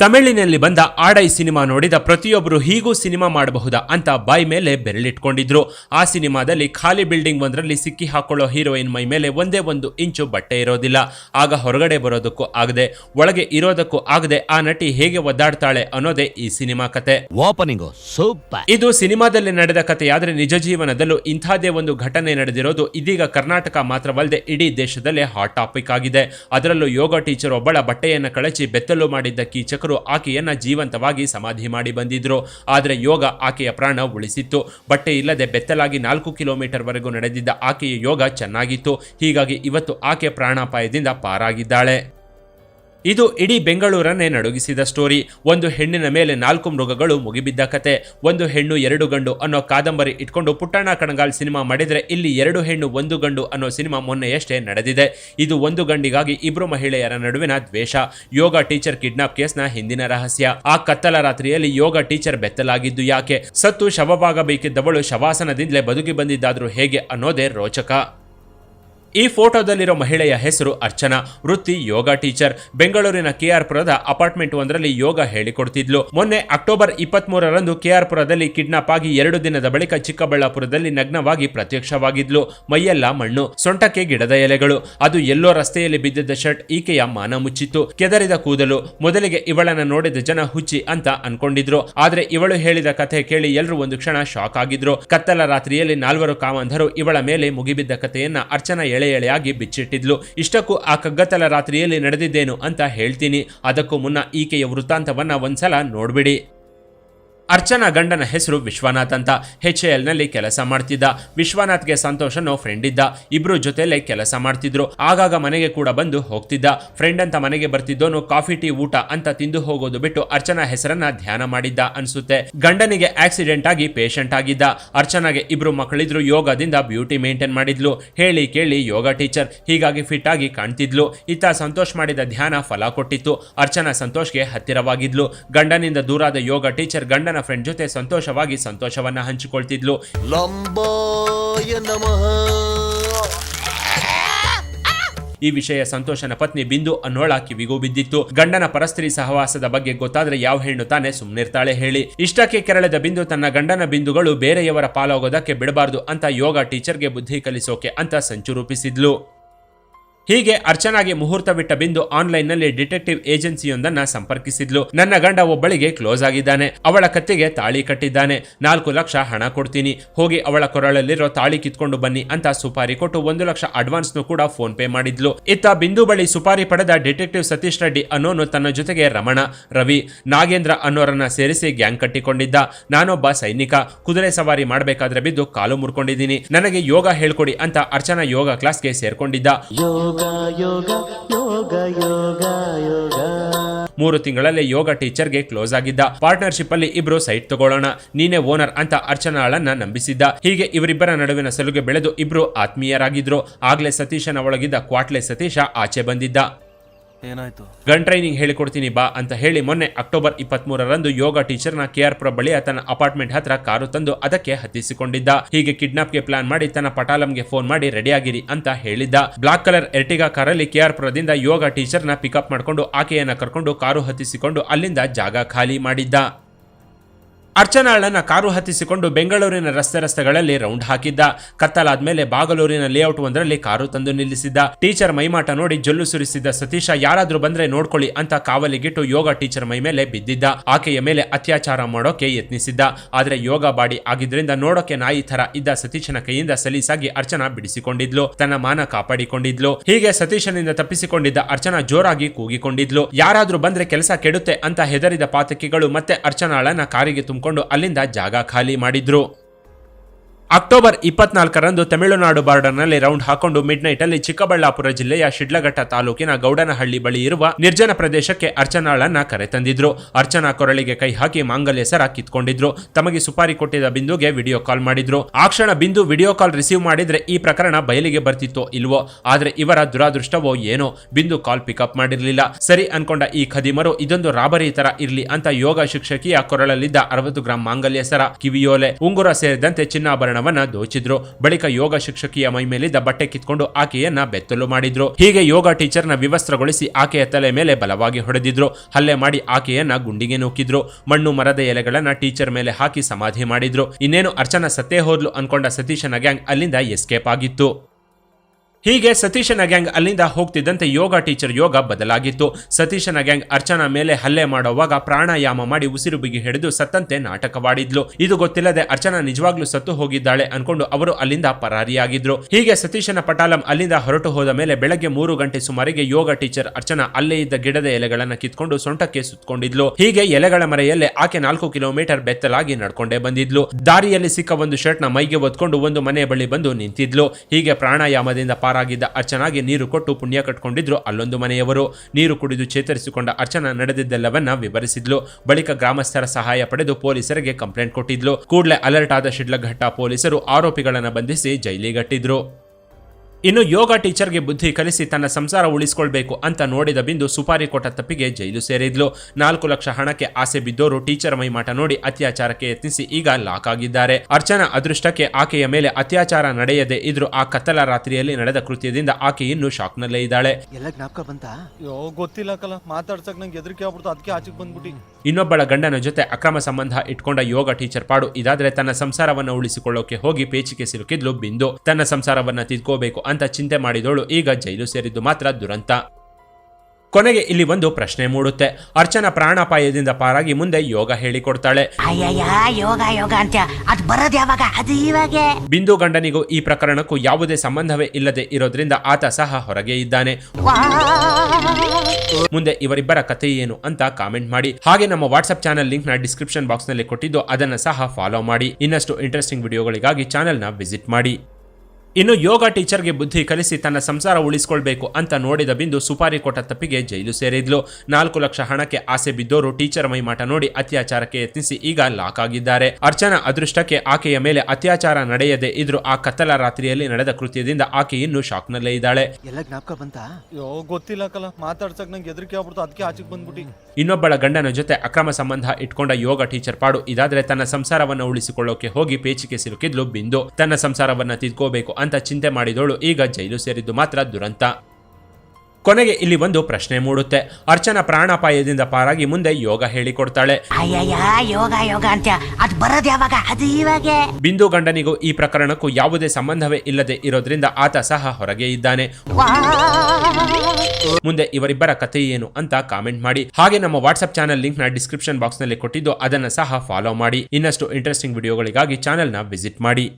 ತಮಿಳಿನಲ್ಲಿ ಬಂದ ಆಡೈ ಸಿನಿಮಾ ನೋಡಿದ ಪ್ರತಿಯೊಬ್ಬರು ಹೀಗೂ ಸಿನಿಮಾ ಮಾಡಬಹುದಾ ಅಂತ ಬಾಯಿ ಮೇಲೆ ಬೆರಳಿಟ್ಕೊಂಡಿದ್ರು. ಆ ಸಿನಿಮಾದಲ್ಲಿ ಖಾಲಿ ಬಿಲ್ಡಿಂಗ್ ಒಂದರಲ್ಲಿ ಸಿಕ್ಕಿ ಹಾಕೊಳ್ಳೋ ಹೀರೋಯಿನ್ ಮೈ ಮೇಲೆ ಒಂದೇ ಒಂದು ಇಂಚು ಬಟ್ಟೆ ಇರೋದಿಲ್ಲ. ಆಗ ಹೊರಗಡೆ ಬರೋದಕ್ಕೂ ಆಗದೆ ಒಳಗೆ ಇರೋದಕ್ಕೂ ಆಗದೆ ಆ ನಟಿ ಹೇಗೆ ಒದ್ದಾಡ್ತಾಳೆ ಅನ್ನೋದೇ ಈ ಸಿನಿಮಾ ಕತೆ. ಓಪನಿಂಗ್ ಸೂಪರ್ ಇದು ಸಿನಿಮಾದಲ್ಲಿ ನಡೆದ ಕಥೆಯಾದ್ರೆ ನಿಜ ಜೀವನದಲ್ಲೂ ಇಂಥದೇ ಒಂದು ಘಟನೆ ನಡೆದಿರೋದು ಇದೀಗ ಕರ್ನಾಟಕ ಮಾತ್ರವಲ್ಲದೆ ಇಡೀ ದೇಶದಲ್ಲೇ ಹಾಟ್ ಟಾಪಿಕ್ ಆಗಿದೆ. ಅದರಲ್ಲೂ ಯೋಗ ಟೀಚರ್ ಒಬ್ಬಳ ಬಟ್ಟೆಯನ್ನು ಕಳಚಿ ಬೆತ್ತಲು ಮಾಡಿದ್ದ ಕೀಚಕರು ಆಕೆಯನ್ನ ಜೀವಂತವಾಗಿ ಸಮಾಧಿ ಮಾಡಿ ಬಂದಿದ್ರು. ಆದರೆ ಯೋಗ ಆಕೆಯ ಪ್ರಾಣ ಉಳಿಸಿತ್ತು. ಬಟ್ಟೆ ಇಲ್ಲದೆ ಬೆತ್ತಲಾಗಿ ನಾಲ್ಕು ಕಿಲೋಮೀಟರ್ ವರೆಗೂ ನಡೆದಿದ್ದ ಆಕೆಯ ಯೋಗ ಚೆನ್ನಾಗಿತ್ತು. ಹೀಗಾಗಿ ಇವತ್ತು ಆಕೆ ಪ್ರಾಣಾಪಾಯದಿಂದ ಪಾರಾಗಿದ್ದಾಳೆ. ಇದು ಇಡೀ ಬೆಂಗಳೂರನ್ನೇ ನಡುಗಿಸಿದ ಸ್ಟೋರಿ. ಒಂದು ಹೆಣ್ಣಿನ ಮೇಲೆ ನಾಲ್ಕು ಮೃಗಗಳು ಮುಗಿಬಿದ್ದ ಕತೆ. ಒಂದು ಹೆಣ್ಣು ಎರಡು ಗಂಡು ಅನ್ನೋ ಕಾದಂಬರಿ ಇಟ್ಕೊಂಡು ಪುಟ್ಟಣ್ಣ ಕಣಗಾಲ್ ಸಿನಿಮಾ ಮಾಡಿದರೆ ಇಲ್ಲಿ ಎರಡು ಹೆಣ್ಣು ಒಂದು ಗಂಡು ಅನ್ನೋ ಸಿನಿಮಾ ಮೊನ್ನೆಯಷ್ಟೇ ನಡೆದಿದೆ. ಇದು ಒಂದು ಗಂಡಿಗಾಗಿ ಇಬ್ಬರು ಮಹಿಳೆಯರ ನಡುವಿನ ದ್ವೇಷ. ಯೋಗ ಟೀಚರ್ ಕಿಡ್ನಾಪ್ ಕೇಸ್ನ ಹಿಂದಿನ ರಹಸ್ಯ. ಆ ಕತ್ತಲ ರಾತ್ರಿಯಲ್ಲಿ ಯೋಗ ಟೀಚರ್ ಬೆತ್ತಲಾಗಿದ್ದು ಯಾಕೆ? ಸತ್ತು ಶವವಾಗಬೇಕಿದ್ದವಳು ಶವಾಸನದಿಂದಲೇ ಬದುಕಿ ಬಂದಿದ್ದಾದರೂ ಹೇಗೆ ಅನ್ನೋದೇ ರೋಚಕ. ಈ ಫೋಟೋದಲ್ಲಿರೋ ಮಹಿಳೆಯ ಹೆಸರು ಅರ್ಚನಾ. ವೃತ್ತಿ ಯೋಗ ಟೀಚರ್. ಬೆಂಗಳೂರಿನ ಕೆಆರ್ಪುರದ ಅಪಾರ್ಟ್ಮೆಂಟ್ ಒಂದರಲ್ಲಿ ಯೋಗ ಹೇಳಿಕೊಡ್ತಿದ್ಲು. ಮೊನ್ನೆ ಅಕ್ಟೋಬರ್ ಇಪ್ಪತ್ತ್ ಮೂರರಂದು ಕೆಆರ್ ಪುರದಲ್ಲಿ ಕಿಡ್ನಾಪ್ ಆಗಿ ಎರಡು ದಿನದ ಬಳಿಕ ಚಿಕ್ಕಬಳ್ಳಾಪುರದಲ್ಲಿ ನಗ್ನವಾಗಿ ಪ್ರತ್ಯಕ್ಷವಾಗಿದ್ಲು. ಮೈಯೆಲ್ಲ ಮಣ್ಣು, ಸೊಂಟಕ್ಕೆ ಗಿಡದ ಎಲೆಗಳು. ಅದು ಎಲ್ಲೋ ರಸ್ತೆಯಲ್ಲಿ ಬಿದ್ದಿದ್ದ ಶರ್ಟ್ ಈಕೆಯ ಮಾನ ಮುಚ್ಚಿತ್ತು. ಕೆದರಿದ ಕೂದಲು, ಮೊದಲಿಗೆ ಇವಳನ್ನ ನೋಡಿದ ಜನ ಹುಚ್ಚಿ ಅಂತ ಅನ್ಕೊಂಡಿದ್ರು. ಆದ್ರೆ ಇವಳು ಹೇಳಿದ ಕಥೆ ಕೇಳಿ ಎಲ್ಲರೂ ಒಂದು ಕ್ಷಣ ಶಾಕ್ ಆಗಿದ್ರು. ಕತ್ತಲ ರಾತ್ರಿಯಲ್ಲಿ ನಾಲ್ವರು ಕಾಮಂಧರು ಇವಳ ಮೇಲೆ ಮುಗಿಬಿದ್ದ ಕಥೆಯನ್ನ ಅರ್ಚನಾ ಎಳೆ ಎಳೆಯಾಗಿ ಬಿಚ್ಚಿಟ್ಟಿದ್ಲು. ಇಷ್ಟಕ್ಕೂ ಆ ಕಗ್ಗತ್ತಲ ರಾತ್ರಿಯಲ್ಲಿ ನಡೆದಿದ್ದೇನು ಅಂತ ಹೇಳ್ತೀನಿ. ಅದಕ್ಕೂ ಮುನ್ನ ಈಕೆಯ ವೃತ್ತಾಂತವನ್ನ ಒಂದ್ಸಲ ನೋಡ್ಬಿಡಿ. ಅರ್ಚನಾ ಗಂಡನ ಹೆಸರು ವಿಶ್ವನಾಥ್ ಅಂತ ಎಚ್ನಲ್ಲಿ ಕೆಲಸ ಮಾಡ್ತಿದ್ದ. ವಿಶ್ವನಾಥ್ಗೆ ಸಂತೋಷ್ ಅನ್ನೋ ಫ್ರೆಂಡ್ ಇದ್ದ. ಇಬ್ರು ಜೊತೆಲೆ ಕೆಲಸ ಮಾಡ್ತಿದ್ರು. ಆಗಾಗ ಮನೆಗೆ ಕೂಡ ಬಂದು ಹೋಗ್ತಿದ್ದ. ಫ್ರೆಂಡ್ ಅಂತ ಮನೆಗೆ ಬರ್ತಿದ್ದೋನು ಕಾಫಿ, ಟೀ, ಊಟ ಅಂತ ತಿಂದು ಹೋಗೋದು ಬಿಟ್ಟು ಅರ್ಚನಾ ಹೆಸರನ್ನ ಧ್ಯಾನ ಮಾಡಿದ್ದ ಅನ್ಸುತ್ತೆ. ಗಂಡನಿಗೆ ಆಕ್ಸಿಡೆಂಟ್ ಆಗಿ ಪೇಷಂಟ್ ಆಗಿದ್ದ. ಅರ್ಚನಾಗೆ ಇಬ್ರು ಮಕ್ಕಳಿದ್ರು. ಯೋಗದಿಂದ ಬ್ಯೂಟಿ ಮೇಂಟೈನ್ ಮಾಡಿದ್ಲು. ಹೇಳಿ ಕೇಳಿ ಯೋಗ ಟೀಚರ್ ಹೀಗಾಗಿ ಫಿಟ್ ಆಗಿ ಕಾಣ್ತಿದ್ಲು. ಇತ್ತ ಸಂತೋಷ್ ಮಾಡಿದ ಧ್ಯಾನ ಫಲ ಕೊಟ್ಟಿತ್ತು. ಅರ್ಚನಾ ಸಂತೋಷ್ಗೆ ಹತ್ತಿರವಾಗಿದ್ಲು. ಗಂಡನಿಂದ ದೂರಾದ ಯೋಗ ಟೀಚರ್ ಗಂಡನ ಫ್ರೆಂಡ್ ಜೊತೆ ಸಂತೋಷವಾಗಿ ಸಂತೋಷವನ್ನ ಹಂಚಿಕೊಳ್ತಿದ್ಲು. ಲಂಬೋಯ ನಮಃ. ಈ ವಿಷಯ ಸಂತೋಷನ ಪತ್ನಿ ಬಿಂದು ಅನ್ನೋಳ ಕಿವಿಗೂ ಬಿದ್ದಿತ್ತು. ಗಂಡನ ಪರಸ್ತ್ರೀ ಸಹವಾಸದ ಬಗ್ಗೆ ಗೊತ್ತಾದ್ರೆ ಯಾವ ಹೆಣ್ಣು ತಾನೇ ಸುಮ್ನಿರ್ತಾಳೆ ಹೇಳಿ. ಇಷ್ಟಕ್ಕೆ ಕೆರಳಿದ ಬಿಂದು ತನ್ನ ಗಂಡನ ಬಿಂದುಗಳು ಬೇರೆಯವರ ಪಾಲಾಗೋದಕ್ಕೆ ಬಿಡಬಾರ್ದು ಅಂತ ಯೋಗ ಟೀಚರ್ಗೆ ಬುದ್ಧಿ ಕಲಿಸೋಕೆ ಅಂತ ಸಂಚು ರೂಪಿಸಿದ್ಲು. ಹೀಗೆ ಅರ್ಚನಾಗೆ ಮುಹೂರ್ತ ಬಿಟ್ಟ ಬಿಂದು ಆನ್ಲೈನ್ನಲ್ಲಿ ಡಿಟೆಕ್ಟಿವ್ ಏಜೆನ್ಸಿಯೊಂದನ್ನ ಸಂಪರ್ಕಿಸಿದ್ಲು. ನನ್ನ ಗಂಡ ಒಬ್ಬಳಿಗೆ ಕ್ಲೋಸ್ ಆಗಿದ್ದಾನೆ. ಅವಳ ಕತ್ತಿಗೆ ತಾಳಿ ಕಟ್ಟಿದ್ದಾನೆ. ನಾಲ್ಕು ಲಕ್ಷ ಹಣ ಕೊಡ್ತೀನಿ. ಹೋಗಿ ಅವಳ ಕೊರಳಲ್ಲಿರೋ ತಾಳಿ ಕಿತ್ಕೊಂಡು ಬನ್ನಿ ಅಂತ ಸುಪಾರಿ ಕೊಟ್ಟು ಒಂದು ಲಕ್ಷ ಅಡ್ವಾನ್ಸ್ನು ಕೂಡ ಫೋನ್ ಪೇ ಮಾಡಿದ್ಲು. ಇತ್ತ ಬಿಂದು ಬಳಿ ಸುಪಾರಿ ಪಡೆದ ಡಿಟೆಕ್ಟಿವ್ ಸತೀಶ್ ರೆಡ್ಡಿ ಅನ್ನೋನು ತನ್ನ ಜೊತೆಗೆ ರಮಣ, ರವಿ, ನಾಗೇಂದ್ರ ಅನ್ನೋರನ್ನ ಸೇರಿಸಿ ಗ್ಯಾಂಗ್ ಕಟ್ಟಿಕೊಂಡಿದ್ದ. ನಾನೊಬ್ಬ ಸೈನಿಕ. ಕುದುರೆ ಸವಾರಿ ಮಾಡಬೇಕಾದ್ರೆ ಬಿದ್ದು ಕಾಲು ಮುರ್ಕೊಂಡಿದ್ದೀನಿ. ನನಗೆ ಯೋಗ ಹೇಳ್ಕೊಡಿ ಅಂತ ಅರ್ಚನಾ ಯೋಗ ಕ್ಲಾಸ್ಗೆ ಸೇರ್ಕೊಂಡಿದ್ದ. ಯೋಗ ಯೋಗ ಮೂರು ತಿಂಗಳಲ್ಲೇ ಯೋಗ ಟೀಚರ್ಗೆ ಕ್ಲೋಸ್ ಆಗಿದ್ದ. ಪಾರ್ಟ್ನರ್ಶಿಪ್ ಅಲ್ಲಿ ಇಬ್ರು ಸೈಟ್ ತಗೊಳ್ಳೋಣ. ನೀನೇ ಓನರ್ ಅಂತ ಅರ್ಚನಾಳನ್ನ ನಂಬಿಸಿದ್ದ. ಹೀಗೆ ಇವರಿಬ್ಬರ ನಡುವಿನ ಸಲುಗೆ ಬೆಳೆದು ಇಬ್ರು ಆತ್ಮೀಯರಾಗಿದ್ರು. ಆಗ್ಲೇ ಸತೀಶನ ಒಳಗಿದ್ದ ಕ್ವಾಟ್ಲೆ ಸತೀಶ ಆಚೆ ಬಂದಿದ್ದ. ಏನಾಯ್ತು? ಗನ್ ಟ್ರೈನಿಂಗ್ ಹೇಳಿಕೊಡ್ತೀನಿ ಬಾ ಅಂತ ಹೇಳಿ ಮೊನ್ನೆ ಅಕ್ಟೋಬರ್ ಇಪ್ಪತ್ತ್ ಮೂರರಂದು ಯೋಗ ಟೀಚರ್ನ ಕೆಆರ್ ಪುರ ಬಳಿಯ ತನ್ನ ಅಪಾರ್ಟ್ಮೆಂಟ್ ಹತ್ರ ಕಾರು ತಂದು ಅದಕ್ಕೆ ಹತ್ತಿಸಿಕೊಂಡಿದ್ದ. ಹೀಗೆ ಕಿಡ್ನಾಪ್ಗೆ ಪ್ಲಾನ್ ಮಾಡಿ ತನ್ನ ಪಟಾಲಂಗೆ ಫೋನ್ ಮಾಡಿ ರೆಡಿಯಾಗಿರಿ ಅಂತ ಹೇಳಿದ್ದ. ಬ್ಲಾಕ್ ಕಲರ್ ಎರ್ಟಿಗಾ ಕಾರಲ್ಲಿ ಕೆಆರ್ ಪುರದಿಂದ ಯೋಗ ಟೀಚರ್ನ ಪಿಕಪ್ ಮಾಡಿಕೊಂಡು ಆಕೆಯನ್ನ ಕರ್ಕೊಂಡು ಕಾರು ಹತ್ತಿಸಿಕೊಂಡು ಅಲ್ಲಿಂದ ಜಾಗ ಖಾಲಿ ಮಾಡಿದ್ದ. ಅರ್ಚನಾಳನ್ನ ಕಾರು ಹತ್ತಿಸಿಕೊಂಡು ಬೆಂಗಳೂರಿನ ರಸ್ತೆ ರಸ್ತೆಗಳಲ್ಲಿ ರೌಂಡ್ ಹಾಕಿದ್ದ. ಕತ್ತಲಾದ ಮೇಲೆ ಬಾಗಲೂರಿನ ಲೇಔಟ್ ಒಂದರಲ್ಲಿ ಕಾರು ತಂದು ನಿಲ್ಲಿಸಿದ್ದ. ಟೀಚರ್ ಮೈಮಾಟ ನೋಡಿ ಜೊಲ್ಲು ಸುರಿಸಿದ್ದ ಸತೀಶ, ಯಾರಾದ್ರೂ ಬಂದ್ರೆ ನೋಡ್ಕೊಳ್ಳಿ ಅಂತ ಕಾವಲಿಗಿಟ್ಟು ಯೋಗ ಟೀಚರ್ ಮೈ ಮೇಲೆ ಬಿದ್ದಿದ್ದ. ಆಕೆಯ ಮೇಲೆ ಅತ್ಯಾಚಾರ ಮಾಡೋಕೆ ಯತ್ನಿಸಿದ್ದ. ಆದ್ರೆ ಯೋಗ ಬಾಡಿ ಆಗಿದ್ರಿಂದ ನೋಡೋಕೆ ನಾಯಿ ತರ ಇದ್ದ ಸತೀಶನ ಕೈಯಿಂದ ಸಲೀಸಾಗಿ ಅರ್ಚನಾ ಬಿಡಿಸಿಕೊಂಡಿದ್ಲು. ತನ್ನ ಮಾನ ಕಾಪಾಡಿಕೊಂಡಿದ್ಲು. ಹೀಗೆ ಸತೀಶನಿಂದ ತಪ್ಪಿಸಿಕೊಂಡಿದ್ದ ಅರ್ಚನಾ ಜೋರಾಗಿ ಕೂಗಿಕೊಂಡಿದ್ಲು. ಯಾರಾದ್ರೂ ಬಂದ್ರೆ ಕೆಲಸ ಕೆಡುತ್ತೆ ಅಂತ ಹೆದರಿದ ಪಾತಕಿಗಳು ಮತ್ತೆ ಅರ್ಚನಾಳನ್ನ ಕಾರಿಗೆ ತುಂಬಿಕೊಂಡು ಅಲ್ಲಿಂದ ಜಾಗ ಖಾಲಿ ಮಾಡಿದ್ರು. ಅಕ್ಟೋಬರ್ ಇಪ್ಪತ್ನಾಲ್ಕರಂದು ತಮಿಳುನಾಡು ಬಾರ್ಡರ್ನಲ್ಲಿ ರೌಂಡ್ ಹಾಕೊಂಡು ಮಿಡ್ ನೈಟ್ ಅಲ್ಲಿ ಚಿಕ್ಕಬಳ್ಳಾಪುರ ಜಿಲ್ಲೆಯ ಶಿಡ್ಲಘಟ್ಟ ತಾಲೂಕಿನ ಗೌಡನಹಳ್ಳಿ ಬಳಿ ಇರುವ ನಿರ್ಜನ ಪ್ರದೇಶಕ್ಕೆ ಅರ್ಚನಾಳನ್ನ ಕರೆತಂದಿದ್ರು ಅರ್ಚನಾ ಕೊರಳಿಗೆ ಕೈ ಹಾಕಿ ಮಾಂಗಲ್ಯ ಸರ ಕಿತ್ಕೊಂಡಿದ್ರು. ತಮಗೆ ಸುಪಾರಿ ಕೊಟ್ಟಿದ್ದ ಬಿಂದುಗೆ ವಿಡಿಯೋ ಕಾಲ್ ಮಾಡಿದ್ರು. ಆ ಕ್ಷಣ ಬಿಂದು ವಿಡಿಯೋ ಕಾಲ್ ರಿಸೀವ್ ಮಾಡಿದ್ರೆ ಈ ಪ್ರಕರಣ ಬಯಲಿಗೆ ಬರ್ತಿತ್ತೋ ಇಲ್ವೋ, ಆದ್ರೆ ಇವರ ದುರಾದೃಷ್ಟವೋ ಏನೋ ಬಿಂದು ಕಾಲ್ ಪಿಕಪ್ ಮಾಡಿರ್ಲಿಲ್ಲ. ಸರಿ ಅನ್ಕೊಂಡ ಈ ಖದೀಮರು ಇದೊಂದು ರಾಬರಿ ತರ ಇರ್ಲಿ ಅಂತ ಯೋಗ ಶಿಕ್ಷಕಿಯ ಕೊರಳಲ್ಲಿದ್ದ ಅರವತ್ತು ಗ್ರಾಂ ಮಾಂಗಲ್ಯ ಸರ, ಕಿವಿಯೋಲೆ, ಉಂಗುರ ಸೇರಿದಂತೆ ಚಿನ್ನಾಭರಣ ಹಣವನ್ನ ದೋಚಿದ್ರು. ಬಳಿಕ ಯೋಗ ಶಿಕ್ಷಕಿಯ ಮೈ ಮೇಲಿದ್ದ ಬಟ್ಟೆ ಕಿತ್ಕೊಂಡು ಆಕೆಯನ್ನ ಬೆತ್ತಲು ಮಾಡಿದ್ರು. ಹೀಗೆ ಯೋಗ ಟೀಚರ್ನ ವಿವಸ್ತ್ರಗೊಳಿಸಿ ಆಕೆಯ ತಲೆ ಮೇಲೆ ಬಲವಾಗಿ ಹೊಡೆದಿದ್ರು. ಹಲ್ಲೆ ಮಾಡಿ ಆಕೆಯನ್ನ ಗುಂಡಿಗೆ ನೂಕಿದ್ರು. ಮಣ್ಣು ಮರದ ಎಲೆಗಳನ್ನ ಟೀಚರ್ ಮೇಲೆ ಹಾಕಿ ಸಮಾಧಿ ಮಾಡಿದ್ರು. ಇನ್ನೇನು ಅರ್ಚನಾ ಸತ್ತೇ ಹೋದ್ಲು ಅನ್ಕೊಂಡ ಸತೀಶನ ಗ್ಯಾಂಗ್ ಅಲ್ಲಿಂದ ಎಸ್ಕೇಪ್ ಆಗಿತ್ತು. ಹೀಗೆ ಸತೀಶನ ಗ್ಯಾಂಗ್ ಅಲ್ಲಿಂದ ಹೋಗ್ತಿದ್ದಂತೆ ಯೋಗ ಟೀಚರ್ ಯೋಗ ಬದಲಾಗಿತ್ತು. ಸತೀಶನ ಗ್ಯಾಂಗ್ ಅರ್ಚನಾ ಮೇಲೆ ಹಲ್ಲೆ ಮಾಡುವಾಗ ಪ್ರಾಣಾಯಾಮ ಮಾಡಿ ಉಸಿರು ಬಿಗಿ ಹಿಡಿದು ಸತ್ತಂತೆ ನಾಟಕವಾಡಿದ್ಲು. ಇದು ಗೊತ್ತಿಲ್ಲದೆ ಅರ್ಚನಾ ನಿಜವಾಗ್ಲೂ ಸತ್ತು ಹೋಗಿದ್ದಾಳೆ ಅನ್ಕೊಂಡು ಅವರು ಅಲ್ಲಿಂದ ಪರಾರಿಯಾಗಿದ್ರು. ಹೀಗೆ ಸತೀಶನ ಪಟಾಲಂ ಅಲ್ಲಿಂದ ಹೊರಟು ಹೋದ ಮೇಲೆ ಬೆಳಗ್ಗೆ ಮೂರು ಗಂಟೆ ಸುಮಾರಿಗೆ ಯೋಗ ಟೀಚರ್ ಅರ್ಚನಾ ಅಲ್ಲೇ ಇದ್ದ ಗಿಡದ ಎಲೆಗಳನ್ನ ಕಿತ್ಕೊಂಡು ಸೊಂಟಕ್ಕೆ ಸುತ್ತಕೊಂಡಿದ್ಲು ಹೀಗೆ ಎಲೆಗಳ ಮರೆಯಲ್ಲೇ ಆಕೆ ನಾಲ್ಕು ಕಿಲೋಮೀಟರ್ ಬೆತ್ತಲಾಗಿ ನಡ್ಕೊಂಡೇ ಬಂದಿದ್ಲು. ದಾರಿಯಲ್ಲಿ ಸಿಕ್ಕ ಒಂದು ಶರ್ಟ್ನ ಮೈಗೆ ಒತ್ಕೊಂಡು ಒಂದು ಮನೆ ಬಳಿ ಬಂದು ನಿಂತಿದ್ಲು. ಹೀಗೆ ಪ್ರಾಣಾಯಾಮದಿಂದ ಪಾರಾಗಿದ್ದ ಅರ್ಚನಾಗೆ ನೀರು ಕೊಟ್ಟು ಪುಣ್ಯ ಕಟ್ಕೊಂಡಿದ್ರು ಅಲ್ಲೊಂದು ಮನೆಯವರು. ನೀರು ಕುಡಿದು ಚೇತರಿಸಿಕೊಂಡ ಅರ್ಚನಾ ನಡೆದಿದ್ದೆಲ್ಲವನ್ನ ವಿವರಿಸಿದ್ಲು. ಬಳಿಕ ಗ್ರಾಮಸ್ಥರ ಸಹಾಯ ಪಡೆದು ಪೊಲೀಸರಿಗೆ ಕಂಪ್ಲೇಂಟ್ ಕೊಟ್ಟಿದ್ಲು. ಕೂಡಲೇ ಅಲರ್ಟ್ ಆದ ಶಿಡ್ಲಘಟ್ಟ ಪೊಲೀಸರು ಆರೋಪಿಗಳನ್ನು ಬಂಧಿಸಿ ಜೈಲಿಗಟ್ಟಿದ್ರು. ಇನ್ನು ಯೋಗ ಟೀಚರ್ಗೆ ಬುದ್ಧಿ ಕಲಿಸಿ ತನ್ನ ಸಂಸಾರ ಉಳಿಸ್ಕೊಳ್ಬೇಕು ಅಂತ ನೋಡಿದ ಬಿಂದು ಸುಪಾರಿ ಕೊಟ್ಟ ತಪ್ಪಿಗೆ ಜೈಲು ಸೇರಿದ್ಲು. ನಾಲ್ಕು ಲಕ್ಷ ಹಣಕ್ಕೆ ಆಸೆ ಬಿದ್ದೋರು ಟೀಚರ್ ಮೈಮಾಟ ನೋಡಿ ಅತ್ಯಾಚಾರಕ್ಕೆ ಯತ್ನಿಸಿ ಈಗ ಲಾಕ್ ಆಗಿದ್ದಾರೆ. ಅರ್ಚನಾ ಅದೃಷ್ಟಕ್ಕೆ ಆಕೆಯ ಮೇಲೆ ಅತ್ಯಾಚಾರ ನಡೆಯದೆ ಇದ್ರು ಆ ಕತ್ತಲ ರಾತ್ರಿಯಲ್ಲಿ ನಡೆದ ಕೃತ್ಯದಿಂದ ಆಕೆ ಇನ್ನು ಶಾಕ್ನಲ್ಲೇ ಇದ್ದಾಳೆ. ಎಲ್ಲ ಜ್ಞಾಪಕ ಬಂತ? ಅಯ್ಯೋ ಗೊತ್ತಿಲ್ಲ ಕಲ. ಮಾತಾಡ್ಸಕ್ ನಂಗೆ ಎದ್ರಿಕೆ ಆಗ್ಬಿಡ್ತು. ಅದಕ್ಕೆ ಆಚೆಗೆ ಬಂದ್ಬಿಟ್ಟು ಇನ್ನೊಬ್ಬಳ ಗಂಡನ ಜೊತೆ ಅಕ್ರಮ ಸಂಬಂಧ ಇಟ್ಕೊಂಡ ಯೋಗ ಟೀಚರ್ ಪಾಡು ಇದಾದ್ರೆ ತನ್ನ ಸಂಸಾರವನ್ನ ಉಳಿಸಿಕೊಳ್ಳೋಕೆ ಹೋಗಿ ಪೇಚಿಗೆ ಸಿಲುಕಿದ್ಲು ಬಿಂದು. ತನ್ನ ಸಂಸಾರವನ್ನ ತಿದ್ಕೋಬೇಕು ಅಂತ ಚಿಂತೆ ಮಾಡಿದವಳು ಈಗ ಜೈಲು ಸೇರಿದ್ದು ಮಾತ್ರ ದುರಂತ. ಕೊನೆಗೆ ಇಲ್ಲಿ ಒಂದು ಪ್ರಶ್ನೆ ಮೂಡುತ್ತೆ. ಅರ್ಚನಾ ಪ್ರಾಣಾಪಾಯದಿಂದ ಪಾರಾಗಿ ಮುಂದೆ ಯೋಗ ಹೇಳಿಕೊಡ್ತಾಳೆ. ಯೋಗ ಯೋಗ ಅಂತ ಅದು ಬರೋದು ಯಾವಾಗ? ಅದು ಇವಾಗ. ಬಿಂದು ಗಂಡನಿಗೂ ಈ ಪ್ರಕರಣಕ್ಕೂ ಯಾವುದೇ ಸಂಬಂಧವೇ ಇಲ್ಲದೆ ಇರೋದ್ರಿಂದ ಆತ ಸಹ ಹೊರಗೆ ಇದ್ದಾನೆ. ಮುಂದೆ ಇವರಿಬ್ಬರ ಕಥೆ ಏನು ಅಂತ ಕಾಮೆಂಟ್ ಮಾಡಿ. ಹಾಗೆ ನಮ್ಮ ವಾಟ್ಸ್ಆಪ್ ಚಾನಲ್ ಲಿಂಕ್ನ ಡಿಸ್ಕ್ರಿಪ್ಷನ್ ಬಾಕ್ಸ್ನಲ್ಲಿ ಕೊಟ್ಟಿದ್ದು ಅದನ್ನ ಸಹ ಫಾಲೋ ಮಾಡಿ. ಇನ್ನಷ್ಟು ಇಂಟ್ರೆಸ್ಟಿಂಗ್ ವಿಡಿಯೋಗಳಿಗಾಗಿ ಚಾನೆಲ್ನ ವಿಸಿಟ್ ಮಾಡಿ. ಇನ್ನು ಯೋಗ ಟೀಚರ್ಗೆ ಬುದ್ಧಿ ಕಲಿಸಿ ತನ್ನ ಸಂಸಾರ ಉಳಿಸ್ಕೊಳ್ಬೇಕು ಅಂತ ನೋಡಿದ ಬಿಂದು ಸುಪಾರಿ ಕೊಟ್ಟ ತಪ್ಪಿಗೆ ಜೈಲು ಸೇರಿದ್ಲು. ನಾಲ್ಕು ಲಕ್ಷ ಹಣಕ್ಕೆ ಆಸೆ ಬಿದ್ದೋರು ಟೀಚರ್ ಮೈಮಾಟ ನೋಡಿ ಅತ್ಯಾಚಾರಕ್ಕೆ ಯತ್ನಿಸಿ ಈಗ ಲಾಕ್ ಆಗಿದ್ದಾರೆ. ಅರ್ಚನಾ ಅದೃಷ್ಟಕ್ಕೆ ಆಕೆಯ ಮೇಲೆ ಅತ್ಯಾಚಾರ ನಡೆಯದೆ ಇದ್ರು ಆ ಕತ್ತಲ ರಾತ್ರಿಯಲ್ಲಿ ನಡೆದ ಕೃತ್ಯದಿಂದ ಆಕೆ ಇನ್ನು ಶಾಕ್ನಲ್ಲೇ ಇದ್ದಾಳೆ. ಎಲ್ಲ ಜ್ಞಾಪಕ ಬಂತ? ಗೊತ್ತಿಲ್ಲ ಕಲ. ಮಾತಾಡ್ಸಕ್ ನಂಗೆ ಆಗ್ಬಿಡ್ತು. ಅದಕ್ಕೆ ಆಚೆಗೆ ಬಂದ್ಬಿಟ್ಟು ಇನ್ನೊಬ್ಬಳ ಗಂಡನ ಜೊತೆ ಅಕ್ರಮ ಸಂಬಂಧ ಇಟ್ಕೊಂಡ ಯೋಗ ಟೀಚರ್ ಪಾಡು ಇದಾದ್ರೆ ತನ್ನ ಸಂಸಾರವನ್ನ ಉಳಿಸಿಕೊಳ್ಳೋಕೆ ಹೋಗಿ ಪೇಚಿಗೆ ಸಿಲುಕಿದ್ಲು ಬಿಂದು. ತನ್ನ ಸಂಸಾರವನ್ನ ತಿದ್ಕೋಬೇಕು ಅಂತ ಚಿಂತೆ ಮಾಡಿದವಳು ಈಗ ಜೈಲು ಸೇರಿದ್ದು ಮಾತ್ರ ದುರಂತ. ಕೊನೆಗೆ ಇಲ್ಲಿ ಒಂದು ಪ್ರಶ್ನೆ ಮೂಡುತ್ತೆ. ಅರ್ಚನಾ ಪ್ರಾಣಾಪಾಯದಿಂದ ಪಾರಾಗಿ ಮುಂದೆ ಯೋಗ ಹೇಳಿಕೊಡ್ತಾಳೆ. ಅಯ್ಯಯ್ಯ ಯೋಗ ಯೋಗ ಅಂತ. ಅದ್ ಬರೋದ್ ಯಾವಾಗ? ಅದು ಇವಾಗೆ. ಬಿಂದು ಗಂಡನಿಗೂ ಈ ಪ್ರಕರಣಕ್ಕೂ ಯಾವುದೇ ಸಂಬಂಧವೇ ಇಲ್ಲದೆ ಇರೋದ್ರಿಂದ ಆತ ಸಹ ಹೊರಗೆ ಇದ್ದಾನೆ. ಮುಂದೆ ಇವರಿಬ್ಬರ ಕಥೆ ಏನು ಅಂತ ಕಾಮೆಂಟ್ ಮಾಡಿ. ಹಾಗೆ ನಮ್ಮ ವಾಟ್ಸ್ಆಪ್ ಚಾನಲ್ ಲಿಂಕ್ನ ಡಿಸ್ಕ್ರಿಪ್ಷನ್ ಬಾಕ್ಸ್ನಲ್ಲಿ ಕೊಟ್ಟಿದ್ದು ಅದನ್ನ ಸಹ ಫಾಲೋ ಮಾಡಿ. ಇನ್ನಷ್ಟು ಇಂಟ್ರೆಸ್ಟಿಂಗ್ ವಿಡಿಯೋಗಳಿಗಾಗಿ ಚಾನೆಲ್ನ ವಿಸಿಟ್ ಮಾಡಿ.